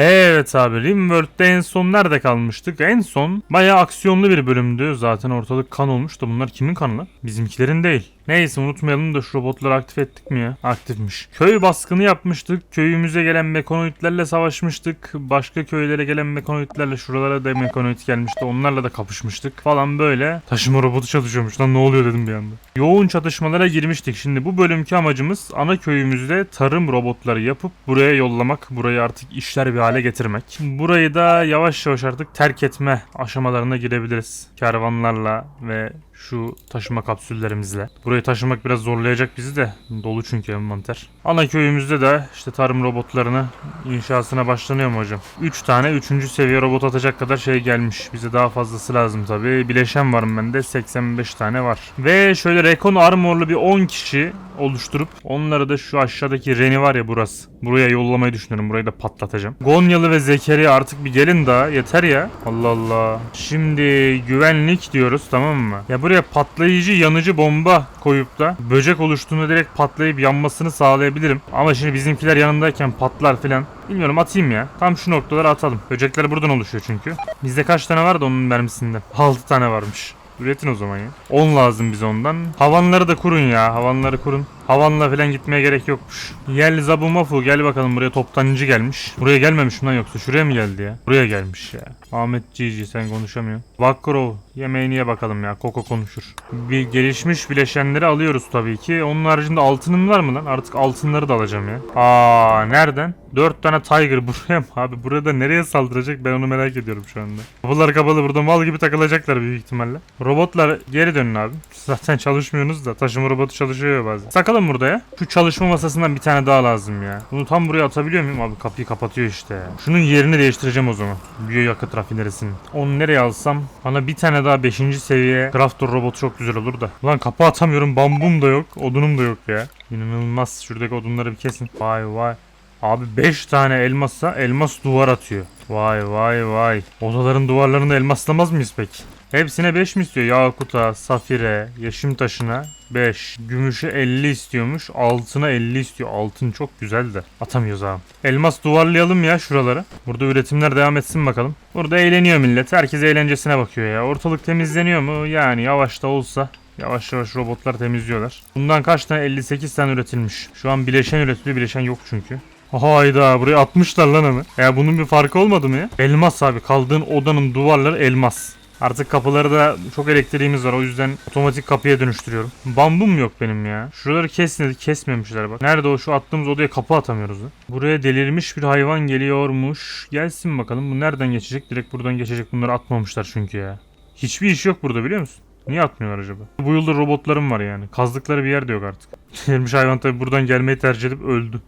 Evet abi Rimworld'de en son nerede kalmıştık? En son bayağı aksiyonlu bir bölümdü. Zaten ortalık kan olmuş da bunlar kimin kanı lan? Bizimkilerin değil. Neyse unutmayalım da şu robotları aktif ettik mi ya? Aktifmiş. Köy baskını yapmıştık. Köyümüze gelen mekanoidlerle savaşmıştık. Başka köylere gelen mekanoidlerle şuralara da mekanoid gelmişti. Onlarla da kapışmıştık falan böyle. Taşıma robotu çalışıyormuş lan ne oluyor dedim bir anda. Yoğun çatışmalara girmiştik. Şimdi bu bölümki amacımız ana köyümüzde tarım robotları yapıp buraya yollamak. Burayı artık işler bir hale getirmek. Burayı da yavaş yavaş artık terk etme aşamalarına girebiliriz. Kervanlarla ve şu taşıma kapsüllerimizle. Burayı taşımak biraz zorlayacak bizi de. Dolu çünkü envanter. Ana köyümüzde de işte tarım robotlarını inşasına başlanıyor mu hocam? 3 tane 3. seviye robot atacak kadar şey gelmiş. Bize daha fazlası lazım tabi. Bileşen var bende 85 tane var. Ve şöyle Recon Armor'lu bir 10 kişi oluşturup onları da şu aşağıdaki Reni var ya burası. Buraya yollamayı düşünüyorum. Burayı da patlatacağım. Gonyalı ve Zekeriya artık bir gelin daha. Yeter ya. Allah Allah. Şimdi güvenlik diyoruz tamam mı? Ya buraya patlayıcı yanıcı bomba koyup da böcek oluştuğunda direkt patlayıp yanmasını sağlayabilirim. Ama şimdi bizimkiler yanındayken patlar filan. Bilmiyorum atayım ya. Tam şu noktalara atalım. Böcekler buradan oluşuyor çünkü. Bizde kaç tane vardı onun mermisinden? 6 tane varmış. Üretin o zaman ya. 10 lazım bize ondan. Havanları da kurun ya. Havanları kurun. Havanla falan gitmeye gerek yokmuş. Gel Zabu Mafu gel bakalım buraya toptancı gelmiş. Buraya gelmemiş mi lan yoksa şuraya mı geldi ya? Buraya gelmiş ya. Ahmet Cici sen konuşamıyorsun. Vakkurov yemeğini ye bakalım ya. Koko konuşur. Bir gelişmiş bileşenleri alıyoruz tabii ki. Onun haricinde altının var mı lan? Artık altınları da alacağım ya. Aa nereden? 4 tane Tiger buraya mı? Abi burada nereye saldıracak ben onu merak ediyorum şu anda. Kapılar kapalı burada mal gibi takılacaklar büyük ihtimalle. Robotlar geri dönün abi. Zaten çalışmıyorsunuz da taşıma robotu çalışıyor bazen. Sakalım burada ya. Şu çalışma masasından bir tane daha lazım ya. Bunu tam buraya atabiliyor muyum? Abi kapıyı kapatıyor işte. Şunun yerini değiştireceğim o zaman. Biyoyakıt rafinerisinin. Onu nereye alsam? Bana bir tane daha 5. seviye Crafter robotu çok güzel olur da. Ulan kapı atamıyorum. Bambum da yok. Odunum da yok ya. İnanılmaz. Şuradaki odunları bir kesin. Vay vay. Abi 5 tane elmassa elmas duvar atıyor. Vay vay vay. Odaların duvarlarını elmaslamaz mıyız peki? Hepsine 5 mi istiyor? Yakuta, safire, yaşım taşına 5. Gümüşe 50 istiyormuş. Altına 50 istiyor. Altın çok güzel de. Atamıyoruz abi. Elmas duvarlayalım ya şuraları. Burada üretimler devam etsin bakalım. Burada eğleniyor millet. Herkes eğlencesine bakıyor ya. Ortalık temizleniyor mu? Yani yavaş da olsa Yavaş yavaş robotlar temizliyorlar. Bundan kaç tane? 58 tane üretilmiş. Şu an bileşen üretiliyor. Bileşen yok çünkü. Hayda buraya atmışlar lan onu. Ya bunun bir farkı olmadı mı ya? Elmas abi kaldığın odanın duvarları elmas. Artık kapıları da çok elektriğimiz var o yüzden otomatik kapıya dönüştürüyorum. Bambum yok benim ya. Şuraları kesmedi kesmemişler bak. Nerede o şu attığımız odaya kapı atamıyoruz lan. Buraya delirmiş bir hayvan geliyormuş. Gelsin bakalım bu nereden geçecek? Direkt buradan geçecek bunları atmamışlar çünkü ya. Hiçbir iş yok burada biliyor musun? Niye atmıyorlar acaba? Bu yılda robotlarım var yani. Kazdıkları bir yer de yok artık. Delirmiş hayvan tabi buradan gelmeyi tercih edip öldü.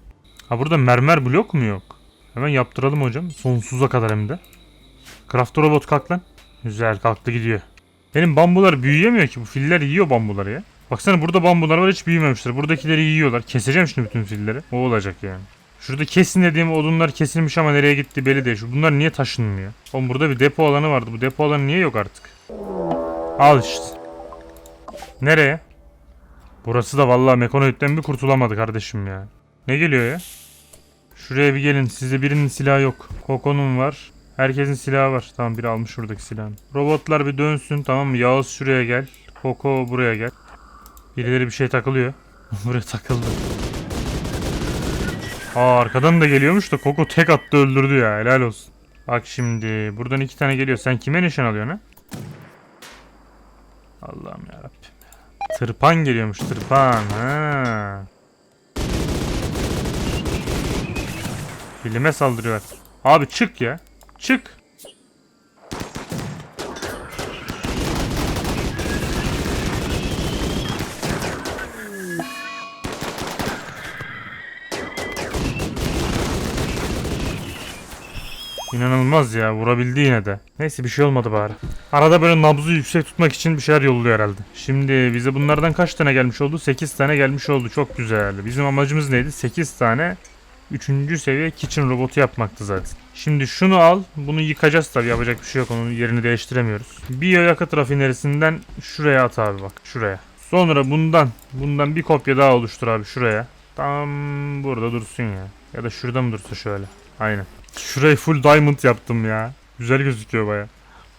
Ha burada mermer blok mu yok? Hemen yaptıralım hocam. Sonsuza kadar hem de. Craft robot kalk lan. Güzel kalktı gidiyor. Benim bambular büyüyemiyor ki. Bu filler yiyor bambuları ya. Baksana burada bambular var hiç büyümemişler. Buradakileri yiyorlar. Keseceğim şimdi bütün filleri. O olacak yani. Şurada kesin dediğim odunlar kesilmiş ama nereye gitti belli değil. Bunlar niye taşınmıyor? Oğlum burada bir depo alanı vardı. Bu depo alanı niye yok artık? Al işte. Nereye? Burası da vallahi Mekonoid'den bir kurtulamadı kardeşim ya. Ne geliyor ya? Şuraya bir gelin. Sizde birinin silahı yok. Koko'nun var. Herkesin silahı var. Tamam biri almış şuradaki silahını. Robotlar bir dönsün tamam mı? Yağız şuraya gel. Koko buraya gel. Birileri bir şey takılıyor. buraya takıldı. Aa arkadan da geliyormuş da Koko tek attı öldürdü ya. Helal olsun. Bak şimdi buradan iki tane geliyor. Sen kime nişan alıyorsun ha? Allah'ım yarabbim. Tırpan geliyormuş tırpan. Ha. Bilime saldırıyorlar. Abi çık ya. Çık. İnanılmaz ya vurabildi yine de. Neyse bir şey olmadı bari. Arada böyle nabzı yüksek tutmak için bir şeyler yolluyor herhalde. Şimdi bize bunlardan kaç tane gelmiş oldu? 8 tane gelmiş oldu. Çok güzel. Bizim amacımız neydi? 8 tane 3. seviye kitchen robotu yapmaktı zaten. Şimdi şunu al. Bunu yıkacağız tabii yapacak bir şey yok. Onun yerini değiştiremiyoruz. Biyoyakıt rafinerisinden şuraya at abi bak. Şuraya. Sonra bundan bundan bir kopya daha oluştur abi şuraya. Tam burada dursun ya. Ya da şurada mı dursa şöyle. Aynen. Şurayı full diamond yaptım ya. Güzel gözüküyor baya.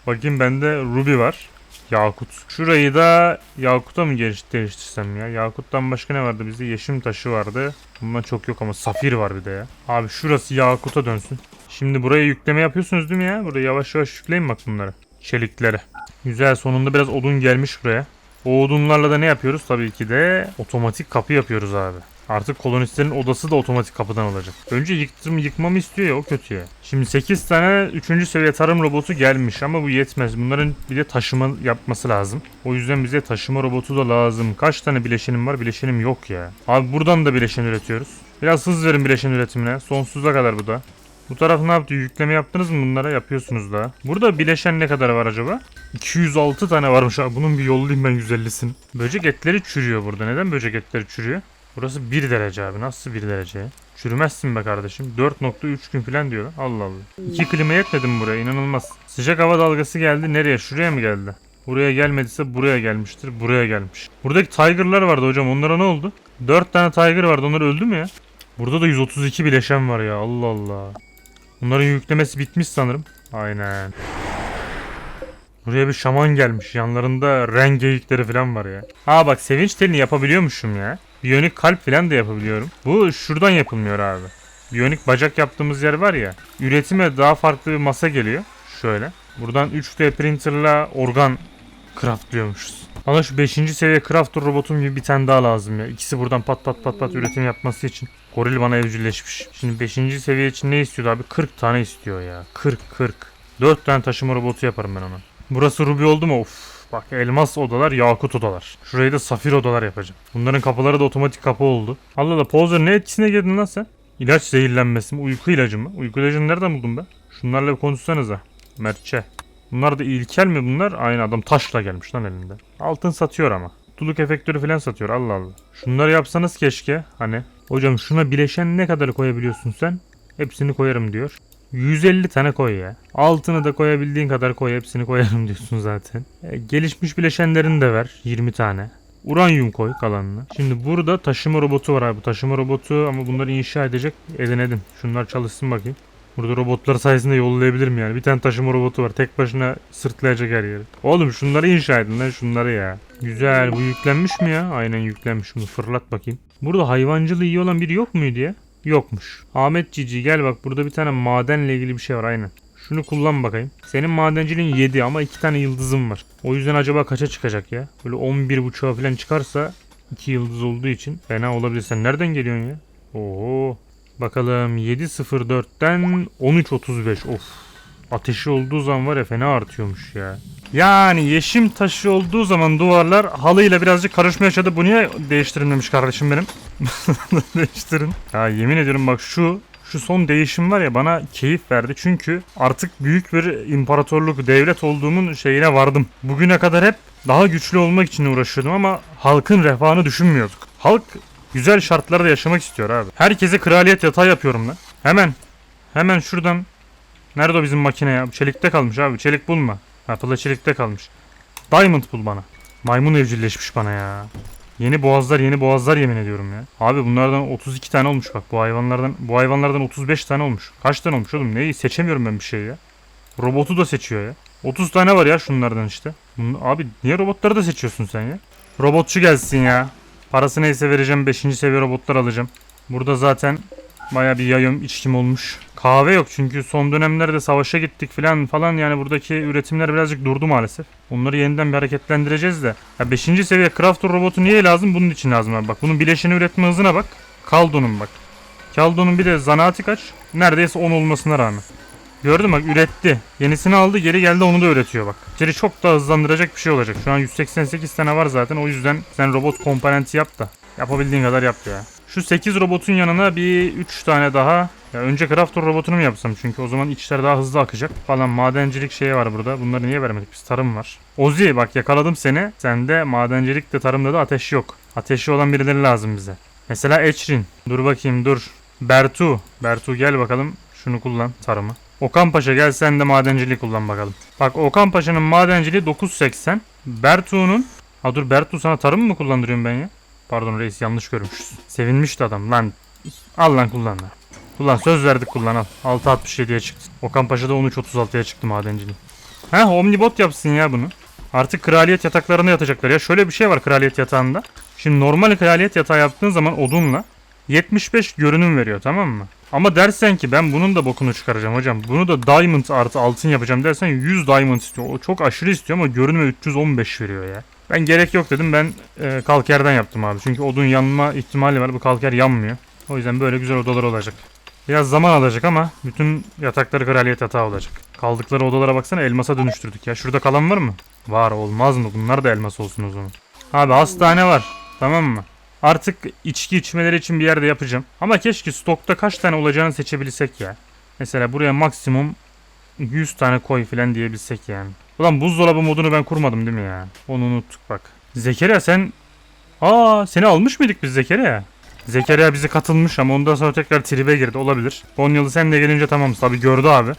Bakayım bende ruby var. Yakut. Şurayı da Yakut'a mı değiştirsem ya? Yakut'tan başka ne vardı bizde? Yeşim taşı vardı. Bundan çok yok ama safir var bir de ya. Abi şurası Yakut'a dönsün. Şimdi buraya yükleme yapıyorsunuz değil mi ya? Buraya yavaş yavaş yükleyin bak bunları. Çeliklere. Güzel sonunda biraz odun gelmiş buraya. O odunlarla da ne yapıyoruz? Tabii ki de otomatik kapı yapıyoruz abi. Artık kolonistlerin odası da otomatik kapıdan olacak. Önce yıktım yıkmamı istiyor ya o kötü ya. Şimdi 8 tane 3. seviye tarım robotu gelmiş ama bu yetmez. Bunların bir de taşıma yapması lazım. O yüzden bize taşıma robotu da lazım. Kaç tane bileşenim var? Bileşenim yok ya. Abi buradan da bileşen üretiyoruz. Biraz hız verin bileşen üretimine. Sonsuza kadar bu da. Bu taraf ne yaptı? Yükleme yaptınız mı bunlara? Yapıyorsunuz da. Burada bileşen ne kadar var acaba? 206 tane varmış abi. Bunun bir yollayayım ben 150'sini. Böcek etleri çürüyor burada. Neden böcek etleri çürüyor? Burası 1 derece abi. Nasıl 1 derece? Çürümezsin be kardeşim. 4.3 gün falan diyor. Allah Allah. İki klima yetmedi mi buraya? İnanılmaz. Sıcak hava dalgası geldi. Nereye? Şuraya mı geldi? Buraya gelmediyse buraya gelmiştir. Buraya gelmiş. Buradaki tiger'lar vardı hocam. Onlara ne oldu? 4 tane tiger vardı. Onlar öldü mü ya? Burada da 132 bileşen var ya. Allah Allah. Bunların yüklemesi bitmiş sanırım. Aynen. Buraya bir şaman gelmiş. Yanlarında renk geyikleri falan var ya. Aa bak sevinç telini yapabiliyormuşum ya. Biyonik kalp falan da yapabiliyorum. Bu şuradan yapılmıyor abi. Biyonik bacak yaptığımız yer var ya. Üretime daha farklı bir masa geliyor. Şöyle. Buradan 3D printerla organ craftliyormuşuz. Bana şu 5. seviye crafter robotum gibi bir tane daha lazım ya. İkisi buradan pat pat pat pat üretim yapması için. Goril bana evcilleşmiş. Şimdi 5. seviye için ne istiyordu abi? 40 tane istiyor ya. 40 40. 4 tane taşıma robotu yaparım ben ona. Burası Ruby oldu mu? Of. Bak elmas odalar, yakut odalar. Şurayı da safir odalar yapacağım. Bunların kapıları da otomatik kapı oldu. Allah Allah Pozer ne etkisine girdin lan sen? İlaç zehirlenmesi mi? Uyku ilacı mı? Uyku ilacını nereden buldun be? Şunlarla bir konuşsanıza. Mertçe. Bunlar da ilkel mi bunlar? Aynı adam taşla gelmiş lan elinde. Altın satıyor ama. Tuluk efektörü falan satıyor Allah Allah. Şunları yapsanız keşke. Hani. Hocam şuna bileşen ne kadar koyabiliyorsun sen? Hepsini koyarım diyor. 150 tane koy ya. Altını da koyabildiğin kadar koy hepsini koyarım diyorsun zaten. E, gelişmiş bileşenlerini de ver 20 tane. Uranyum koy kalanını. Şimdi burada taşıma robotu var abi. Taşıma robotu ama bunları inşa edecek edinedim. Şunlar çalışsın bakayım. Burada robotlar sayesinde yollayabilirim yani. Bir tane taşıma robotu var. Tek başına sırtlayacak her yeri. Oğlum şunları inşa edin lan şunları ya. Güzel. Bu yüklenmiş mi ya? Aynen yüklenmiş. Bunu fırlat bakayım. Burada hayvancılığı iyi olan biri yok muydu ya? Yokmuş. Ahmet Cici gel bak burada bir tane madenle ilgili bir şey var aynen. Şunu kullan bakayım. Senin madenciliğin 7 ama 2 tane yıldızım var. O yüzden acaba kaça çıkacak ya? Böyle 11.5'a falan çıkarsa 2 yıldız olduğu için fena olabilir. Sen nereden geliyorsun ya? Oo. Bakalım 7.04'ten 13.35. Of. Ateşi olduğu zaman var ya fena artıyormuş ya. Yani yeşim taşı olduğu zaman duvarlar halıyla birazcık karışma yaşadı. Bu niye değiştirilmemiş kardeşim benim? Değiştirin. Ya yemin ediyorum bak şu şu son değişim var ya bana keyif verdi. Çünkü artık büyük bir imparatorluk, devlet olduğumun şeyine vardım. Bugüne kadar hep daha güçlü olmak için uğraşıyordum ama halkın refahını düşünmüyorduk. Halk güzel şartlarda yaşamak istiyor abi. Herkese kraliyet yatağı yapıyorum lan. Hemen. Hemen şuradan. Nerede o bizim makine ya? Çelikte kalmış abi. Çelik bulma. Ha pıla çelikte kalmış. Diamond bul bana. Maymun evcilleşmiş bana ya. Yeni boğazlar yeni boğazlar yemin ediyorum ya. Abi bunlardan 32 tane olmuş bak bu hayvanlardan bu hayvanlardan 35 tane olmuş. Kaç tane olmuş oğlum? Neyi seçemiyorum ben bir şey ya. Robotu da seçiyor ya. 30 tane var ya şunlardan işte. Bunun, abi niye robotları da seçiyorsun sen ya? Robotçu gelsin ya. Parası neyse vereceğim 5. seviye robotlar alacağım. Burada zaten baya bir yayım içkim olmuş. Kahve yok çünkü son dönemlerde savaşa gittik falan falan yani buradaki üretimler birazcık durdu maalesef. Onları yeniden bir hareketlendireceğiz de. Ya 5. seviye crafter robotu niye lazım? Bunun için lazım abi. Bak bunun bileşeni üretme hızına bak. Kaldon'un bak. Kaldon'un bir de zanaati kaç? Neredeyse 10 olmasına rağmen. Gördün bak üretti. Yenisini aldı geri geldi onu da üretiyor bak. İçeri çok daha hızlandıracak bir şey olacak. Şu an 188 tane var zaten o yüzden sen robot komponenti yap da. Yapabildiğin kadar yap ya. Şu 8 robotun yanına bir 3 tane daha. Ya önce crafter robotunu mu yapsam çünkü o zaman içler daha hızlı akacak falan. Madencilik şeyi var burada. Bunları niye vermedik biz? Tarım var. Ozi bak yakaladım seni. Sende madencilik de tarımda da ateş yok. Ateşi olan birileri lazım bize. Mesela Eçrin. Dur bakayım dur. Bertu. Bertu gel bakalım. Şunu kullan tarımı. Okan Paşa gel sen de madenciliği kullan bakalım. Bak Okan Paşa'nın madenciliği 9.80. Bertu'nun... Ha dur Bertu sana tarım mı kullandırıyorum ben ya? Pardon reis yanlış görmüşüz. Sevinmişti adam lan. Al lan kullan lan. Kullan söz verdik kullan al. 6.67'ye çıktı. Okan Paşa'da 13.36'ya çıktı madenciliği. Heh Omnibot yapsın ya bunu. Artık kraliyet yataklarına yatacaklar ya. Şöyle bir şey var kraliyet yatağında. Şimdi normal kraliyet yatağı yaptığın zaman odunla 75 görünüm veriyor tamam mı? Ama dersen ki ben bunun da bokunu çıkaracağım hocam. Bunu da diamond artı altın yapacağım dersen 100 diamond istiyor. O çok aşırı istiyor ama görünüme 315 veriyor ya. Ben gerek yok dedim ben e, kalkerden yaptım abi. Çünkü odun yanma ihtimali var. Bu kalker yanmıyor. O yüzden böyle güzel odalar olacak. Biraz zaman alacak ama bütün yatakları kraliyet yatağı olacak. Kaldıkları odalara baksana elmasa dönüştürdük ya. Şurada kalan var mı? Var olmaz mı? Bunlar da elmas olsun o zaman. Abi hastane var. Tamam mı? Artık içki içmeleri için bir yerde yapacağım. Ama keşke stokta kaç tane olacağını seçebilsek ya. Mesela buraya maksimum 100 tane koy falan diyebilsek yani. Ulan buzdolabı modunu ben kurmadım değil mi ya? Onu unuttuk bak. Zekeriya sen... Aa seni almış mıydık biz Zekeriya? Zekeriya bize katılmış ama ondan sonra tekrar tribe girdi olabilir. Konyalı sen de gelince tamam tabi gördü abi.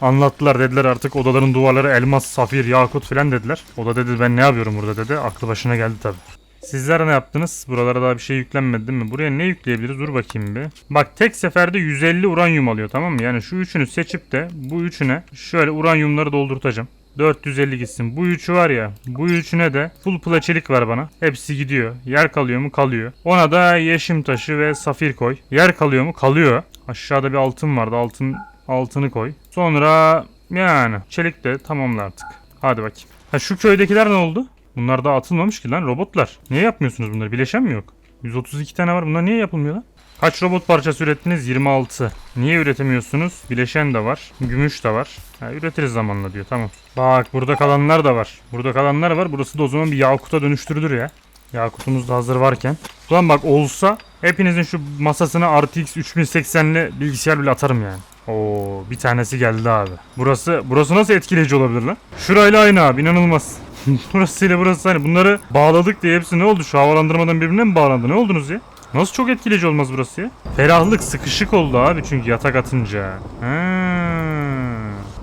Anlattılar dediler artık odaların duvarları elmas, safir, yakut falan dediler. O da dedi ben ne yapıyorum burada dedi. Aklı başına geldi tabi. Sizler ne yaptınız? Buralara daha bir şey yüklenmedi değil mi? Buraya ne yükleyebiliriz? Dur bakayım bir. Bak tek seferde 150 uranyum alıyor tamam mı? Yani şu üçünü seçip de bu üçüne şöyle uranyumları doldurtacağım. 450 gitsin. Bu üçü var ya. Bu üçüne de full plaçelik ver bana. Hepsi gidiyor. Yer kalıyor mu? Kalıyor. Ona da yeşim taşı ve safir koy. Yer kalıyor mu? Kalıyor. Aşağıda bir altın vardı. Altın altını koy. Sonra yani çelik de tamamla artık. Hadi bakayım. Ha şu köydekiler ne oldu? Bunlar daha atılmamış ki lan robotlar. Niye yapmıyorsunuz bunları? Bileşen mi yok? 132 tane var. Bunlar niye yapılmıyor lan? Kaç robot parçası ürettiniz? 26. Niye üretemiyorsunuz? Bileşen de var. Gümüş de var. Ha, üretiriz zamanla diyor. Tamam. Bak burada kalanlar da var. Burada kalanlar var. Burası da o zaman bir yakuta dönüştürülür ya. Yakutumuz da hazır varken. Ulan bak olsa hepinizin şu masasına RTX 3080'li bilgisayar bile atarım yani. Oo bir tanesi geldi abi. Burası burası nasıl etkileyici olabilir lan? Şurayla aynı abi inanılmaz. burası ile burası aynı. Bunları bağladık diye hepsi ne oldu? Şu havalandırmadan birbirine mi bağlandı? Ne oldunuz ya? Nasıl çok etkileyici olmaz burası ya? Ferahlık sıkışık oldu abi çünkü yatak atınca. Ha.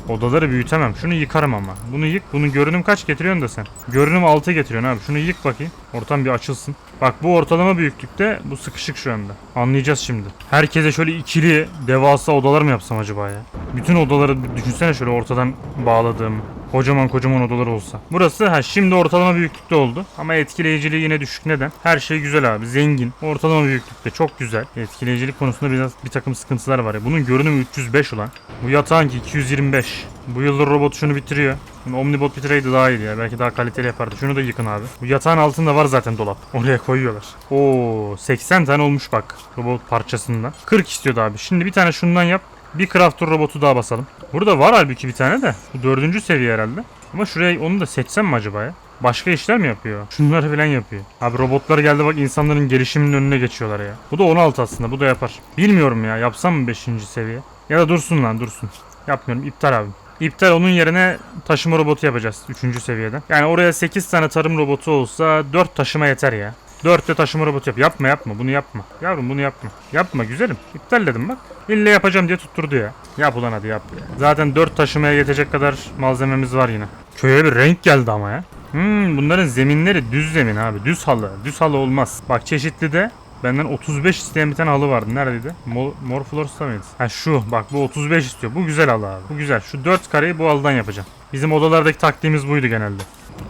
Odaları büyütemem. Şunu yıkarım ama. Bunu yık. Bunun görünüm kaç getiriyorsun da sen? Görünüm 6 getiriyorsun abi. Şunu yık bakayım. Ortam bir açılsın. Bak bu ortalama büyüklükte bu sıkışık şu anda. Anlayacağız şimdi. Herkese şöyle ikili devasa odalar mı yapsam acaba ya? Bütün odaları düşünsene şöyle ortadan bağladığım. Kocaman kocaman odalar olsa. Burası ha şimdi ortalama büyüklükte oldu. Ama etkileyiciliği yine düşük. Neden? Her şey güzel abi. Zengin. Ortalama büyüklükte. Çok güzel. Etkileyicilik konusunda biraz bir takım sıkıntılar var ya. Bunun görünümü 305 ulan. Bu yatağın ki 225. Bu yıldır robot şunu bitiriyor. Bunu Omnibot bitireydi daha iyiydi ya. Belki daha kaliteli yapardı. Şunu da yıkın abi. Bu yatağın altında var zaten dolap. Oraya koyuyorlar. Oo 80 tane olmuş bak. Robot parçasından. 40 istiyordu abi. Şimdi bir tane şundan yap. Bir crafter robotu daha basalım. Burada var halbuki bir tane de. Bu dördüncü seviye herhalde. Ama şuraya onu da seçsem mi acaba ya? Başka işler mi yapıyor? Şunları falan yapıyor. Abi robotlar geldi bak insanların gelişiminin önüne geçiyorlar ya. Bu da 16 aslında bu da yapar. Bilmiyorum ya yapsam mı 5. seviye? Ya da dursun lan dursun. Yapmıyorum iptal abi. İptal onun yerine taşıma robotu yapacağız 3. seviyeden. Yani oraya 8 tane tarım robotu olsa 4 taşıma yeter ya. 4 de taşıma robotu yap. Yapma yapma bunu yapma. Yavrum bunu yapma. Yapma güzelim. İptal dedim bak. İlle yapacağım diye tutturdu ya. Yap ulan hadi yap ya. Zaten 4 taşımaya yetecek kadar malzememiz var yine. Köye bir renk geldi ama ya. Hmm, bunların zeminleri düz zemin abi. Düz halı. Düz halı olmaz. Bak çeşitli de Benden 35 isteyen bir tane halı vardı. Neredeydi? Mor, Morflors'ta mıydı? Ha şu. Bak bu 35 istiyor. Bu güzel halı abi. Bu güzel. Şu 4 kareyi bu halıdan yapacağım. Bizim odalardaki taktiğimiz buydu genelde.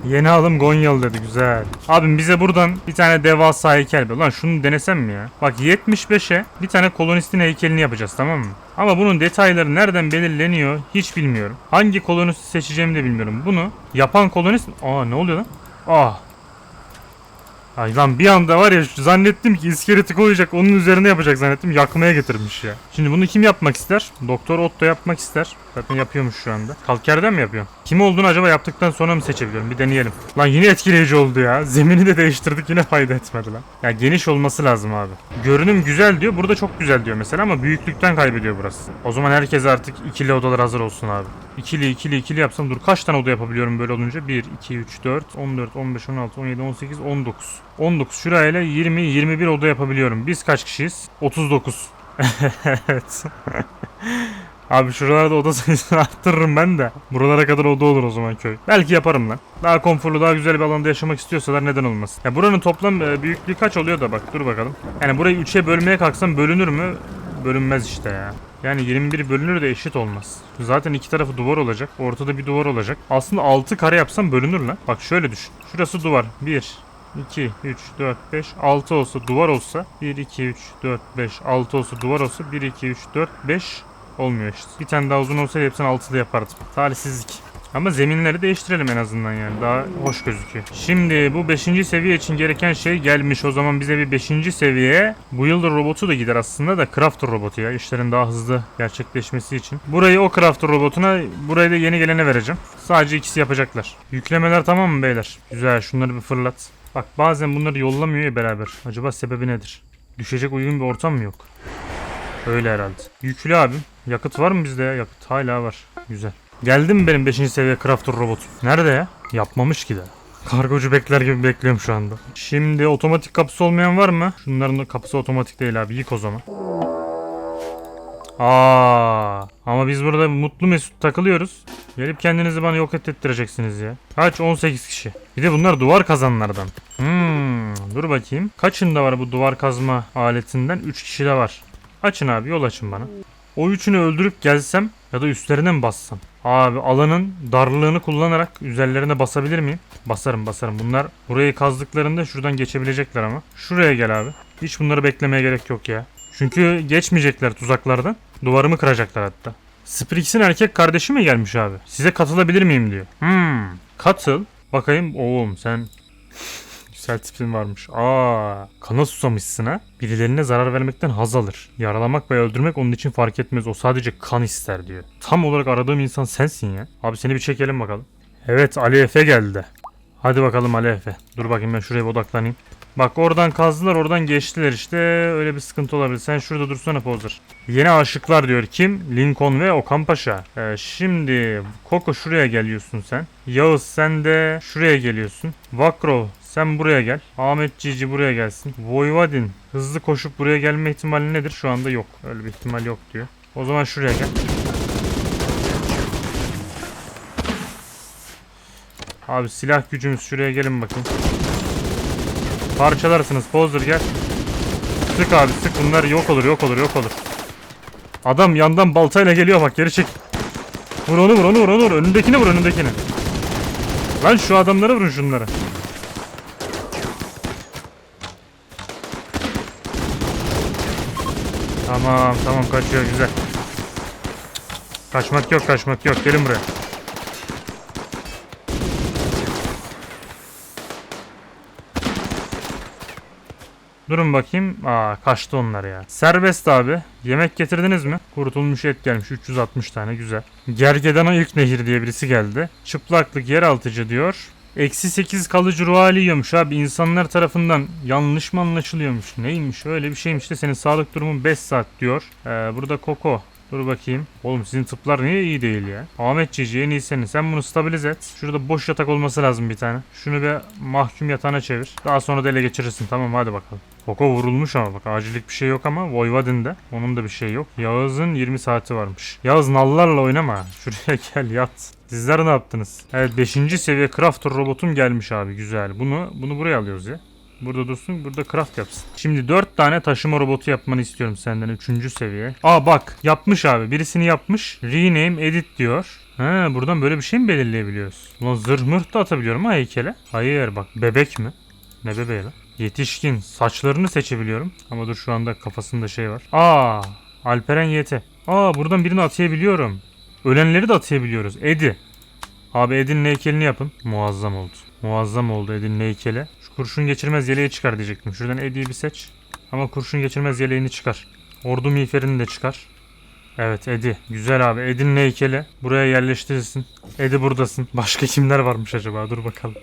Yeni alım Gonyalı dedi güzel. Abim bize buradan bir tane devasa heykel ver. Lan şunu denesem mi ya? Bak 75'e bir tane kolonistin heykelini yapacağız tamam mı? Ama bunun detayları nereden belirleniyor hiç bilmiyorum. Hangi kolonisti seçeceğimi de bilmiyorum. Bunu yapan kolonist... Aa ne oluyor lan? Ah Ay lan bir anda var ya zannettim ki iskeleti koyacak onun üzerine yapacak zannettim yakmaya getirmiş ya. Şimdi bunu kim yapmak ister? Doktor Otto yapmak ister. Zaten yapıyormuş şu anda. Kalkerden mi yapıyor? Kim olduğunu acaba yaptıktan sonra mı seçebiliyorum? Bir deneyelim. Lan yine etkileyici oldu ya. Zemini de değiştirdik yine fayda etmedi lan. Ya geniş olması lazım abi. Görünüm güzel diyor. Burada çok güzel diyor mesela ama büyüklükten kaybediyor burası. O zaman herkes artık ikili odalar hazır olsun abi. İkili ikili ikili yapsam dur kaç tane oda yapabiliyorum böyle olunca? 1, 2, 3, 4, 14, 15, 16, 17, 18, 19. 19 şurayla 20, 21 oda yapabiliyorum. Biz kaç kişiyiz? 39. evet. Abi şuralarda oda sayısını arttırırım ben de. Buralara kadar oda olur o zaman köy. Belki yaparım lan. Daha konforlu, daha güzel bir alanda yaşamak istiyorsalar neden olmaz. Ya buranın toplam e, büyüklüğü kaç oluyor da bak dur bakalım. Yani burayı 3'e bölmeye kalksam bölünür mü? bölünmez işte ya. Yani 21 bölünür de eşit olmaz. Zaten iki tarafı duvar olacak. Ortada bir duvar olacak. Aslında 6 kare yapsam bölünür lan. Bak şöyle düşün. Şurası duvar. 1, 2, 3, 4, 5, 6 olsa duvar olsa 1, 2, 3, 4, 5, 6 olsa duvar olsa 1, 2, 3, 4, 5 olmuyor işte. Bir tane daha uzun olsaydı hepsini 6'da yapardım. Talihsizlik. Ama zeminleri değiştirelim en azından yani. Daha hoş gözüküyor. Şimdi bu 5. seviye için gereken şey gelmiş. O zaman bize bir 5. seviye bu yılda robotu da gider aslında da Crafter robotu ya. işlerin daha hızlı gerçekleşmesi için. Burayı o Crafter robotuna burayı da yeni gelene vereceğim. Sadece ikisi yapacaklar. Yüklemeler tamam mı beyler? Güzel şunları bir fırlat. Bak bazen bunları yollamıyor ya beraber. Acaba sebebi nedir? Düşecek uygun bir ortam mı yok? Öyle herhalde. Yüklü abim. Yakıt var mı bizde ya? Yakıt hala var. Güzel. Geldi mi benim 5. seviye crafter robotum? Nerede ya? Yapmamış ki de. Kargocu bekler gibi bekliyorum şu anda. Şimdi otomatik kapısı olmayan var mı? Şunların da kapısı otomatik değil abi. Yık o zaman. Aa, ama biz burada mutlu mesut takılıyoruz. Gelip kendinizi bana yok ettireceksiniz ya. Kaç? 18 kişi. Bir de bunlar duvar kazanlardan. Hmm, dur bakayım. Kaçında var bu duvar kazma aletinden? 3 kişi de var. Açın abi yol açın bana. O üçünü öldürüp gelsem ya da üstlerine mi bassam? Abi alanın darlığını kullanarak üzerlerine basabilir miyim? Basarım basarım. Bunlar burayı kazdıklarında şuradan geçebilecekler ama. Şuraya gel abi. Hiç bunları beklemeye gerek yok ya. Çünkü geçmeyecekler tuzaklardan. Duvarımı kıracaklar hatta. Sprix'in erkek kardeşi mi gelmiş abi? Size katılabilir miyim diyor. Hmm. Katıl. Bakayım. Oğlum sen Güzel tipin varmış. Aa, kana susamışsın ha. Birilerine zarar vermekten haz alır. Yaralamak veya öldürmek onun için fark etmez. O sadece kan ister diyor. Tam olarak aradığım insan sensin ya. Abi seni bir çekelim bakalım. Evet Ali Efe geldi. Hadi bakalım Ali Efe. Dur bakayım ben şuraya odaklanayım. Bak oradan kazdılar oradan geçtiler işte öyle bir sıkıntı olabilir. Sen şurada dursana Pozer. Yeni aşıklar diyor kim? Lincoln ve Okan Paşa. Ee, şimdi Koko şuraya geliyorsun sen. Yağız sen de şuraya geliyorsun. Vakro sen buraya gel. Ahmet Cici buraya gelsin. Voivadin hızlı koşup buraya gelme ihtimali nedir? Şu anda yok. Öyle bir ihtimal yok diyor. O zaman şuraya gel. Abi silah gücümüz şuraya gelin bakayım. Parçalarsınız. Pozer gel. Sık abi sık bunlar yok olur yok olur yok olur. Adam yandan baltayla geliyor bak geri çek. Vur onu vur onu vur onu vur. Önündekini vur önündekini. Lan şu adamları vurun şunları. Tamam tamam kaçıyor güzel. Kaçmak yok kaçmak yok gelin buraya. Durun bakayım. Aa kaçtı onlar ya. Serbest abi. Yemek getirdiniz mi? Kurutulmuş et gelmiş. 360 tane güzel. Gergedana ilk nehir diye birisi geldi. Çıplaklık yeraltıcı diyor. Eksi 8 kalıcı ruh hali yiyormuş abi. İnsanlar tarafından yanlış mı anlaşılıyormuş? Neymiş? Öyle bir şeymiş de senin sağlık durumun 5 saat diyor. Ee, burada Koko. Dur bakayım. Oğlum sizin tıplar niye iyi değil ya? Ahmet Cici en iyi senin. Sen bunu stabilize et. Şurada boş yatak olması lazım bir tane. Şunu bir mahkum yatağına çevir. Daha sonra da ele geçirirsin. Tamam hadi bakalım. Koko vurulmuş ama bak acilik bir şey yok ama Voivadin'de. Onun da bir şey yok. Yağız'ın 20 saati varmış. Yağız nallarla oynama. Şuraya gel yat. Sizler ne yaptınız? Evet 5. seviye crafter robotum gelmiş abi güzel. Bunu bunu buraya alıyoruz ya. Burada dursun burada craft yapsın. Şimdi 4 tane taşıma robotu yapmanı istiyorum senden 3. seviye. Aa bak yapmış abi birisini yapmış. Rename edit diyor. Ha buradan böyle bir şey mi belirleyebiliyoruz? Ulan zırh mırh da atabiliyorum ha heykele. Hayır bak bebek mi? Ne bebeği lan? Yetişkin. Saçlarını seçebiliyorum. Ama dur şu anda kafasında şey var. Aa Alperen YT. Aa buradan birini atayabiliyorum. Ölenleri de atayabiliyoruz. Edi. Abi Ed'in heykelini yapın. Muazzam oldu. Muazzam oldu Ed'in heykeli. Şu kurşun geçirmez yeleği çıkar diyecektim. Şuradan Edi'yi bir seç. Ama kurşun geçirmez yeleğini çıkar. Ordu miğferini de çıkar. Evet Edi. Güzel abi. Ed'in heykeli. Buraya yerleştirilsin. Edi buradasın. Başka kimler varmış acaba? Dur bakalım.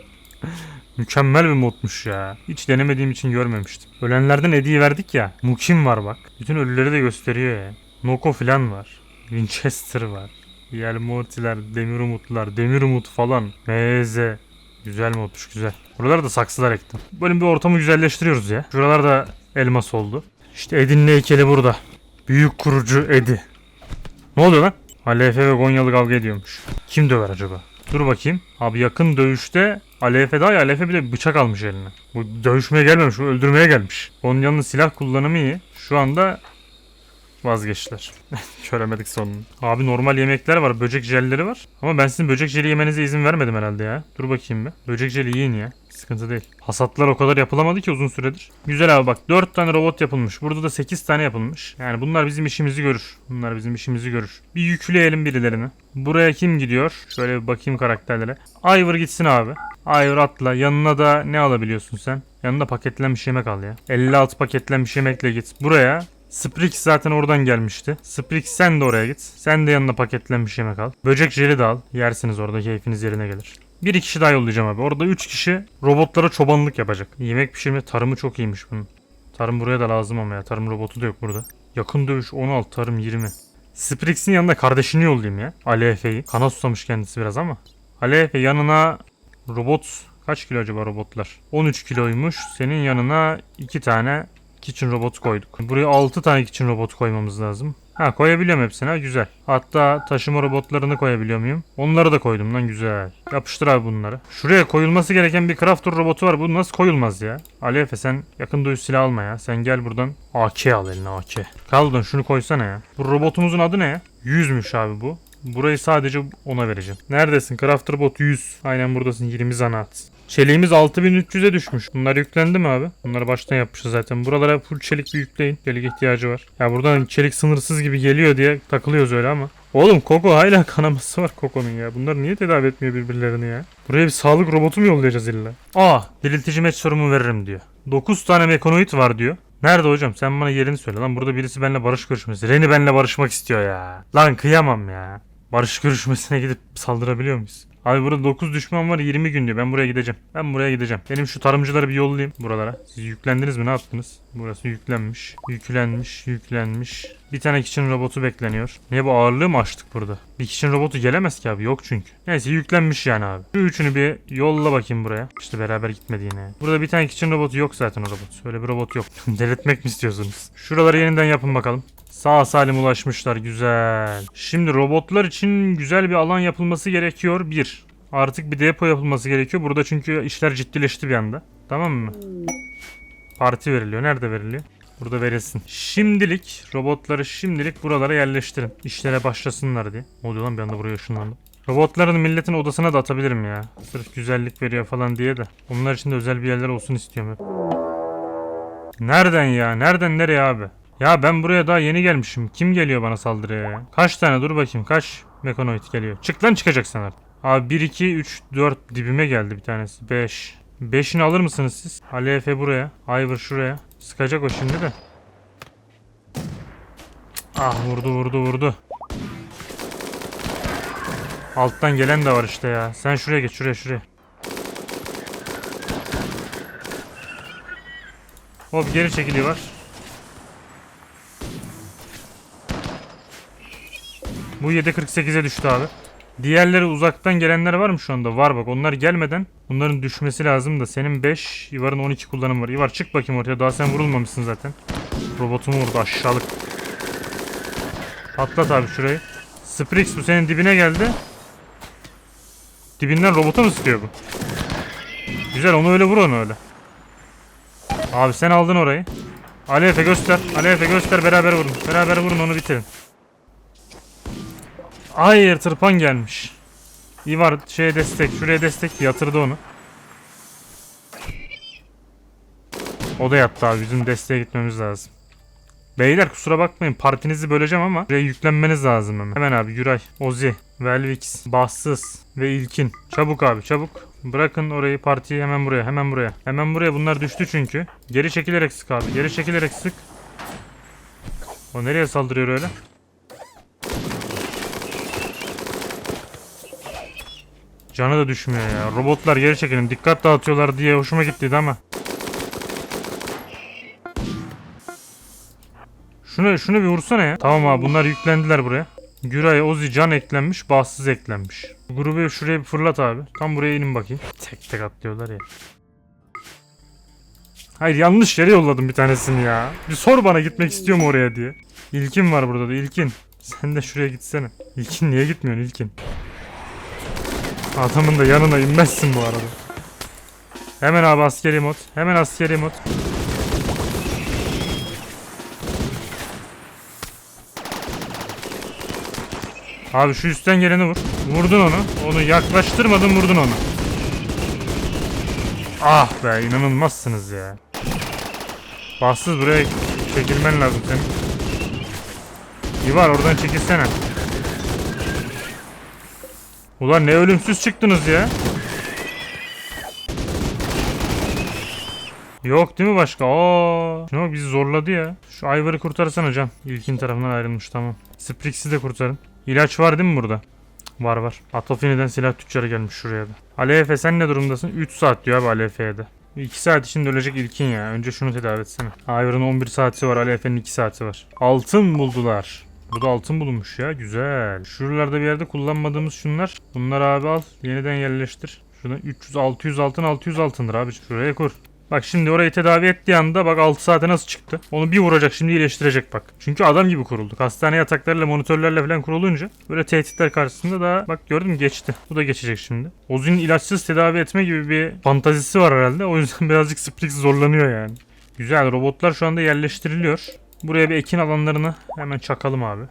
Mükemmel bir modmuş ya. Hiç denemediğim için görmemiştim. Ölenlerden Edi'yi verdik ya. Mukim var bak. Bütün ölüleri de gösteriyor ya. Noko falan var. Winchester var. Yer Mortiler, Demir Umutlar, Demir Umut falan. MZ. Güzel modmuş güzel. Buralara da saksılar ektim. Böyle bir ortamı güzelleştiriyoruz ya. Şuralar da elmas oldu. İşte Edin'in heykeli burada. Büyük kurucu Edi. Ne oluyor lan? ALF ve Gonyalı kavga ediyormuş. Kim döver acaba? Dur bakayım. Abi yakın dövüşte ALF daha ya ALF bile bıçak almış eline. Bu dövüşmeye gelmemiş, bu öldürmeye gelmiş. Onun yanında silah kullanımı iyi. Şu anda Vazgeçtiler. Köremedik sonunu. Abi normal yemekler var. Böcek jelleri var. Ama ben sizin böcek jeli yemenize izin vermedim herhalde ya. Dur bakayım bir. Böcek jeli yiyin ya. Sıkıntı değil. Hasatlar o kadar yapılamadı ki uzun süredir. Güzel abi bak 4 tane robot yapılmış. Burada da 8 tane yapılmış. Yani bunlar bizim işimizi görür. Bunlar bizim işimizi görür. Bir yükleyelim birilerini. Buraya kim gidiyor? Şöyle bir bakayım karakterlere. Ivor gitsin abi. Ivor atla. Yanına da ne alabiliyorsun sen? Yanında paketlenmiş yemek al ya. 56 paketlenmiş yemekle git. Buraya Sprix zaten oradan gelmişti. Sprix sen de oraya git. Sen de yanına paketlenmiş yemek al. Böcek jeli de al. Yersiniz orada keyfiniz yerine gelir. Bir iki kişi daha yollayacağım abi. Orada üç kişi robotlara çobanlık yapacak. Yemek pişirme tarımı çok iyiymiş bunun. Tarım buraya da lazım ama ya. Tarım robotu da yok burada. Yakın dövüş 16, tarım 20. Sprix'in yanına kardeşini yollayayım ya. Ali Efe'yi. Kana susamış kendisi biraz ama. Ali Efe yanına robot kaç kilo acaba robotlar? 13 kiloymuş. Senin yanına 2 tane kitchen robot koyduk. Buraya 6 tane kitchen robot koymamız lazım. Ha koyabiliyorum hepsine ha, güzel. Hatta taşıma robotlarını koyabiliyor muyum? Onları da koydum lan güzel. Yapıştır abi bunları. Şuraya koyulması gereken bir crafter robotu var. Bu nasıl koyulmaz ya? Ali Efe sen yakın dövüş silah alma ya. Sen gel buradan AK al eline AK. Kaldın şunu koysana ya. Bu robotumuzun adı ne ya? 100'müş abi bu. Burayı sadece ona vereceğim. Neredesin? Crafter bot 100. Aynen buradasın 20 zanaat. Çeliğimiz 6300'e düşmüş. Bunlar yüklendi mi abi? Bunları baştan yapmışız zaten. Buralara full çelik bir yükleyin. Çelik ihtiyacı var. Ya buradan çelik sınırsız gibi geliyor diye takılıyoruz öyle ama. Oğlum Koko hala kanaması var Koko'nun ya. Bunlar niye tedavi etmiyor birbirlerini ya? Buraya bir sağlık robotu mu yollayacağız illa? Aa diriltici meç sorumu veririm diyor. 9 tane mekanoid var diyor. Nerede hocam? Sen bana yerini söyle lan. Burada birisi benimle barış görüşmesi. Reni benimle barışmak istiyor ya. Lan kıyamam ya. Barış görüşmesine gidip saldırabiliyor muyuz? Abi burada 9 düşman var 20 gün diyor. Ben buraya gideceğim. Ben buraya gideceğim. Benim şu tarımcıları bir yollayayım buralara. Siz yüklendiniz mi? Ne yaptınız? Burası yüklenmiş. Yüklenmiş. Yüklenmiş. Bir tane kitchen robotu bekleniyor. Niye bu ağırlığı mı açtık burada? Bir kitchen robotu gelemez ki abi. Yok çünkü. Neyse yüklenmiş yani abi. Şu üçünü bir yolla bakayım buraya. İşte beraber gitmedi yine. Burada bir tane kitchen robotu yok zaten o robot. Öyle bir robot yok. Delirtmek mi istiyorsunuz? Şuraları yeniden yapın bakalım. Sağ salim ulaşmışlar güzel. Şimdi robotlar için güzel bir alan yapılması gerekiyor. Bir. Artık bir depo yapılması gerekiyor. Burada çünkü işler ciddileşti bir anda. Tamam mı? Parti veriliyor. Nerede veriliyor? Burada verilsin. Şimdilik robotları şimdilik buralara yerleştirin. İşlere başlasınlar diye. Ne oluyor lan bir anda buraya ışınlandım. Robotların milletin odasına da atabilirim ya. Sırf güzellik veriyor falan diye de. Onlar için de özel bir yerler olsun istiyorum hep. Nereden ya? Nereden nereye abi? Ya ben buraya daha yeni gelmişim. Kim geliyor bana saldırıya ya? Kaç tane dur bakayım kaç mekanoid geliyor. Çık lan çıkacaksan artık. Abi 1, 2, 3, 4 dibime geldi bir tanesi. 5. 5'ini alır mısınız siz? Ali Efe buraya. Ivor şuraya. Sıkacak o şimdi de. Ah vurdu vurdu vurdu. Alttan gelen de var işte ya. Sen şuraya geç şuraya şuraya. Hop geri çekiliyor var. Bu 7.48'e düştü abi. Diğerleri uzaktan gelenler var mı şu anda? Var bak onlar gelmeden bunların düşmesi lazım da senin 5, Ivar'ın 12 kullanım var. Ivar çık bakayım ortaya daha sen vurulmamışsın zaten. Robotumu vurdu aşağılık. Patlat abi şurayı. Sprix bu senin dibine geldi. Dibinden robota mı sıkıyor bu? Güzel onu öyle vur onu öyle. Abi sen aldın orayı. Ali Efe göster. Ali Efe göster beraber vurun. Beraber vurun onu bitirin. Hayır tırpan gelmiş. İyi var şeye destek şuraya destek yatırdı onu. O da yattı abi bizim desteğe gitmemiz lazım. Beyler kusura bakmayın partinizi böleceğim ama buraya yüklenmeniz lazım hemen. Hemen abi Güray, Ozi, Velvix, Bahtsız ve İlkin. Çabuk abi çabuk. Bırakın orayı partiyi hemen buraya hemen buraya. Hemen buraya bunlar düştü çünkü. Geri çekilerek sık abi geri çekilerek sık. O nereye saldırıyor öyle? Canı da düşmüyor ya. Robotlar geri çekelim. Dikkat dağıtıyorlar diye hoşuma gittiydi ama. Şunu şunu bir vursana ya. Tamam abi bunlar yüklendiler buraya. Güray, Ozi, Can eklenmiş, Bahtsız eklenmiş. Bu grubu şuraya bir fırlat abi. Tam buraya inin bakayım. Tek tek atlıyorlar ya. Hayır yanlış yere yolladım bir tanesini ya. Bir sor bana gitmek istiyor mu oraya diye. İlkin var burada da İlkin. Sen de şuraya gitsene. İlkin niye gitmiyorsun İlkin? Adamın da yanına inmezsin bu arada. Hemen abi askeri mod. Hemen askeri mod. Abi şu üstten geleni vur. Vurdun onu. Onu yaklaştırmadın vurdun onu. Ah be inanılmazsınız ya. Bassız buraya çekilmen lazım senin. İvar oradan çekilsene. Ulan ne ölümsüz çıktınız ya. Yok değil mi başka? Aa, şuna bizi zorladı ya. Şu Ivar'ı kurtarsana Can. İlkin tarafından ayrılmış tamam. Sprix'i de kurtarın. İlaç var değil mi burada? Var var. Atofini'den silah tüccarı gelmiş şuraya da. Ali Efe sen ne durumdasın? 3 saat diyor abi Ali Efe'ye de. 2 saat içinde ölecek ilkin ya. Önce şunu tedavi etsene. Ivar'ın 11 saati var. Ali Efe'nin 2 saati var. Altın buldular. Burada altın bulunmuş ya. Güzel. Şuralarda bir yerde kullanmadığımız şunlar. Bunları abi al. Yeniden yerleştir. Şuradan 300 600 altın 600 altındır abi. Şuraya kur. Bak şimdi orayı tedavi ettiği anda bak 6 saate nasıl çıktı. Onu bir vuracak şimdi iyileştirecek bak. Çünkü adam gibi kurulduk. Hastane yataklarıyla monitörlerle falan kurulunca böyle tehditler karşısında da bak gördün mü geçti. Bu da geçecek şimdi. Ozu'nun ilaçsız tedavi etme gibi bir fantazisi var herhalde. O yüzden birazcık Sprix zorlanıyor yani. Güzel robotlar şu anda yerleştiriliyor. Buraya bir ekin alanlarını hemen çakalım abi.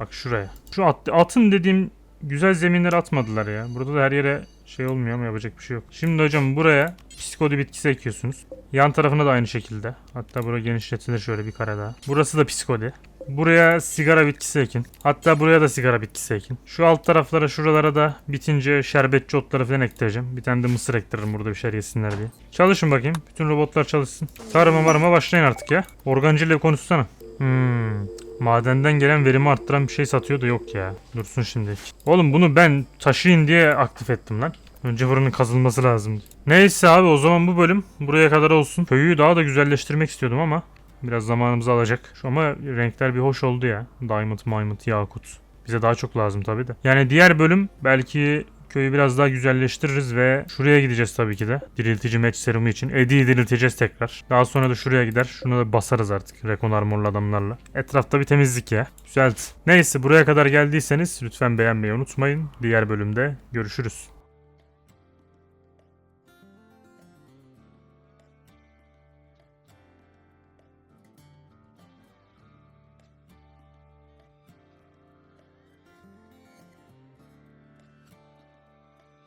Bak şuraya. Şu at, atın dediğim güzel zeminleri atmadılar ya. Burada da her yere şey olmuyor ama yapacak bir şey yok. Şimdi hocam buraya psikodi bitkisi ekiyorsunuz. Yan tarafına da aynı şekilde. Hatta buraya genişletilir şöyle bir kare daha. Burası da psikodi. Buraya sigara bitkisi ekin. Hatta buraya da sigara bitkisi ekin. Şu alt taraflara şuralara da bitince şerbetçi otları falan ektireceğim. Bir tane de mısır ektiririm burada bir şeyler yesinler diye. Çalışın bakayım. Bütün robotlar çalışsın. Tarıma marıma başlayın artık ya. Organcıyla konuşsana. Hmm. Madenden gelen verimi arttıran bir şey satıyor da yok ya. Dursun şimdi. Oğlum bunu ben taşıyın diye aktif ettim lan. Önce buranın kazılması lazımdı. Neyse abi o zaman bu bölüm buraya kadar olsun. Köyü daha da güzelleştirmek istiyordum ama biraz zamanımızı alacak. Şu ama renkler bir hoş oldu ya. Diamond, Maymut, Yakut. Bize daha çok lazım tabii de. Yani diğer bölüm belki köyü biraz daha güzelleştiririz ve şuraya gideceğiz tabii ki de. Diriltici meç serumu için. Eddie'yi dirilteceğiz tekrar. Daha sonra da şuraya gider. Şunu da basarız artık. Rekon armorlu adamlarla. Etrafta bir temizlik ya. Güzeldi. Neyse buraya kadar geldiyseniz lütfen beğenmeyi unutmayın. Diğer bölümde görüşürüz.